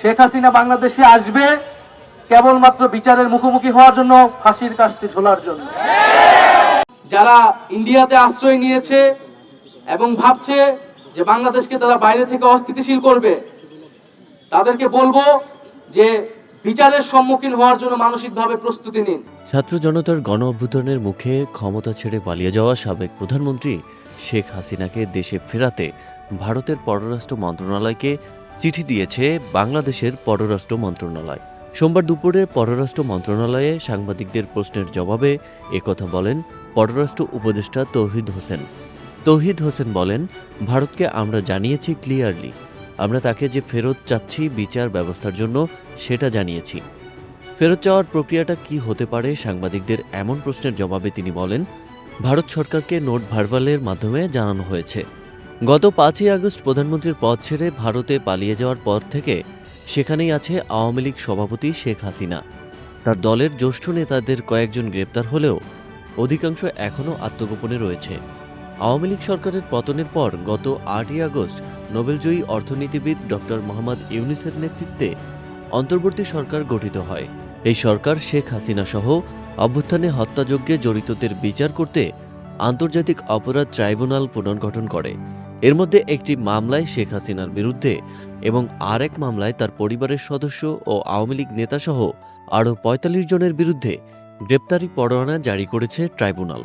শেখ হাসিনা বাংলাদেশে আসবে কেবলমাত্র বিচারের মুখোমুখি হওয়ার জন্য ফাঁসির কাজটি ঝোলার জন্য। যারা ইন্ডিয়াতে আশ্রয় নিয়েছে এবং ভাবছে যে বাংলাদেশকে তারা বাইরে থেকে অস্থিতিশীল করবে তাদেরকে বলব যে বিচারের সম্মুখীন হওয়ার জন্য মানসিকভাবে প্রস্তুতি নিন। ছাত্র জনতার গণ অভ্যুত্থানের মুখে ক্ষমতা ছেড়ে পালিয়ে যাওয়া সাবেক প্রধানমন্ত্রী শেখ হাসিনাকে দেশে ফেরাতে ভারতের পররাষ্ট্র মন্ত্রণালয়কে চিঠি দিয়েছে বাংলাদেশের পররাষ্ট্র মন্ত্রণালয়। সোমবার দুপুরে পররাষ্ট্র মন্ত্রণালয়ে সাংবাদিকদের প্রশ্নের জবাবে একথা বলেন পররাষ্ট্র উপদেষ্টা তৌহিদ হোসেন। তৌহিদ হোসেন বলেন, ভারতকে আমরা জানিয়েছি ক্লিয়ারলি। আমরা তাকে যে ফেরত চাচ্ছি বিচার ব্যবস্থার জন্য, সেটা জানিয়েছি। ফেরত চাওয়ার প্রক্রিয়াটা কি হতে পারে? সাংবাদিকদের এমন প্রশ্নের জবাবে তিনি বলেন, ভারত সরকারকে নোট ভার্বালের মাধ্যমে জানানো হয়েছে। গত পাঁচই আগস্ট প্রধানমন্ত্রীর পদ ছেড়ে ভারতে পালিয়ে যাওয়ার পর থেকে সেখানেই আছে আওয়ামী লীগ সভাপতি শেখ হাসিনা। তার দলের জ্যেষ্ঠ নেতাদের কয়েকজন গ্রেপ্তার হলেও অধিকাংশ এখনও আত্মগোপনে রয়েছে। আওয়ামী লীগ সরকারের পতনের পর গত আটই আগস্ট নোবেলজয়ী অর্থনীতিবিদ ডক্টর মোহাম্মদ ইউনিসের নেতৃত্বে অন্তর্বর্তী সরকার গঠিত হয়। এই সরকার শেখ হাসিনা সহ অভ্যুত্থানে হত্যাযজ্ঞে জড়িতদের বিচার করতে আন্তর্জাতিক অপরাধ ট্রাইব্যুনাল পুনর্গঠন করে। এর মধ্যে একটি মামলায় শেখ হাসিনার বিরুদ্ধে এবং আরেক মামলায় তার পরিবারের সদস্য ও আওয়ামী লীগ নেতাসহ আরও পঁয়তাল্লিশ জনের বিরুদ্ধে গ্রেপ্তারি পরোয়ানা জারি করেছে ট্রাইব্যুনাল।